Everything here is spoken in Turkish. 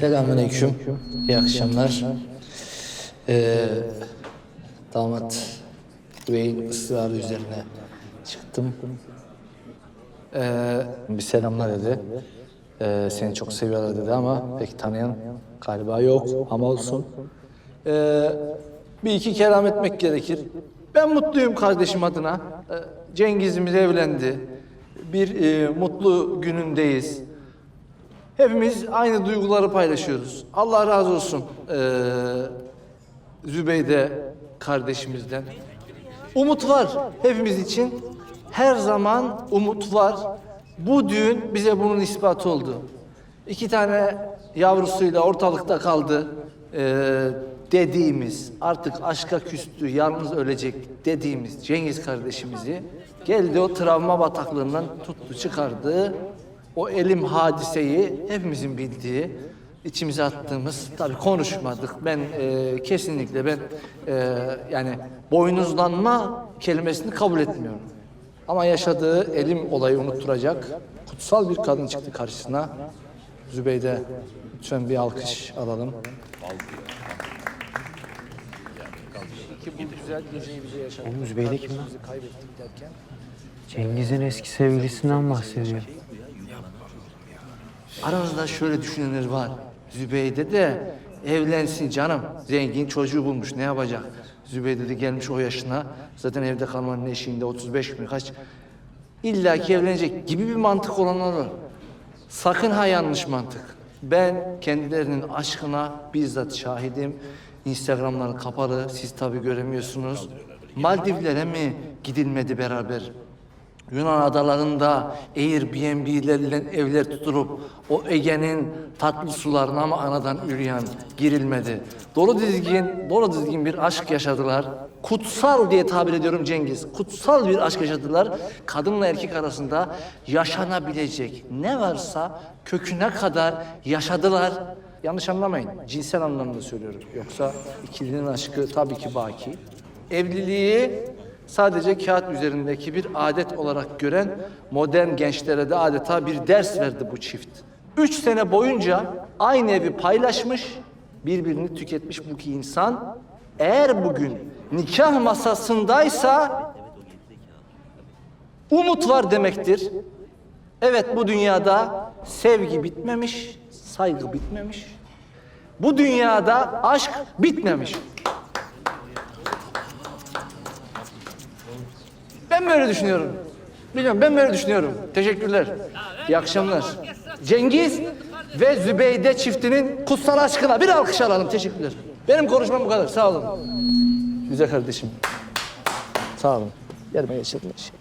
Selamünaleyküm. İyi akşamlar. Ee, damat Bey'in ısrarı üzerine çıktım. Ee, bir selamlar dedi. Ee, seni çok seviyorlar dedi ama pek tanıyan galiba yok ama olsun. Ee, bir iki kelam etmek gerekir. Ben mutluyum kardeşim adına. Ee, Cengiz'imiz evlendi. Bir e, mutlu günündeyiz. Hepimiz aynı duyguları paylaşıyoruz. Allah razı olsun ee, Zübeyde kardeşimizden. Umut var hepimiz için. Her zaman umut var. Bu düğün bize bunun ispatı oldu. İki tane yavrusuyla ortalıkta kaldı ee, dediğimiz, artık aşka küstü, yalnız ölecek dediğimiz Cengiz kardeşimizi geldi o travma bataklığından tuttu çıkardı. O elim hadiseyi hepimizin bildiği, içimize attığımız, tabii konuşmadık. Ben e, kesinlikle ben e, yani boynuzlanma kelimesini kabul etmiyorum. Ama yaşadığı elim olayı unutturacak kutsal bir kadın çıktı karşısına. Zübeyde lütfen bir alkış alalım. Ki bu güzel geceyi bize yaşattık. Oğlum Zübeyde kim lan? Kardeşimizi kaybettik derken. Cengiz'in eski sevgilisinden bahsediyor. Aranızda şöyle düşünenler var. Zübeyde de evlensin canım. Zengin çocuğu bulmuş ne yapacak? Zübeyde de gelmiş o yaşına. Zaten evde kalmanın eşiğinde 35 mi kaç? İlla ki evlenecek gibi bir mantık olanlar var. Sakın ha yanlış mantık. Ben kendilerinin aşkına bizzat şahidim. Instagramları kapalı. Siz tabii göremiyorsunuz. Maldivlere mi gidilmedi beraber? Yunan adalarında Airbnb'lerle evler tutulup o Ege'nin tatlı sularına ama anadan üryan girilmedi. Dolu dizgin, dolu dizgin bir aşk yaşadılar. Kutsal diye tabir ediyorum Cengiz. Kutsal bir aşk yaşadılar. Kadınla erkek arasında yaşanabilecek ne varsa köküne kadar yaşadılar. Yanlış anlamayın. Cinsel anlamda söylüyorum. Yoksa ikilinin aşkı tabii ki baki. Evliliği sadece kağıt üzerindeki bir adet olarak gören modern gençlere de adeta bir ders verdi bu çift. Üç sene boyunca aynı evi paylaşmış, birbirini tüketmiş bu iki insan. Eğer bugün nikah masasındaysa umut var demektir. Evet bu dünyada sevgi bitmemiş, saygı bitmemiş. Bu dünyada aşk bitmemiş. Ben böyle düşünüyorum. Biliyorum ben böyle düşünüyorum. Teşekkürler. İyi akşamlar. Cengiz ve Zübeyde çiftinin kutsal aşkına bir alkış alalım. Teşekkürler. Benim konuşmam bu kadar. Sağ olun. Güzel kardeşim. Sağ olun. Yerime geçelim. Şey.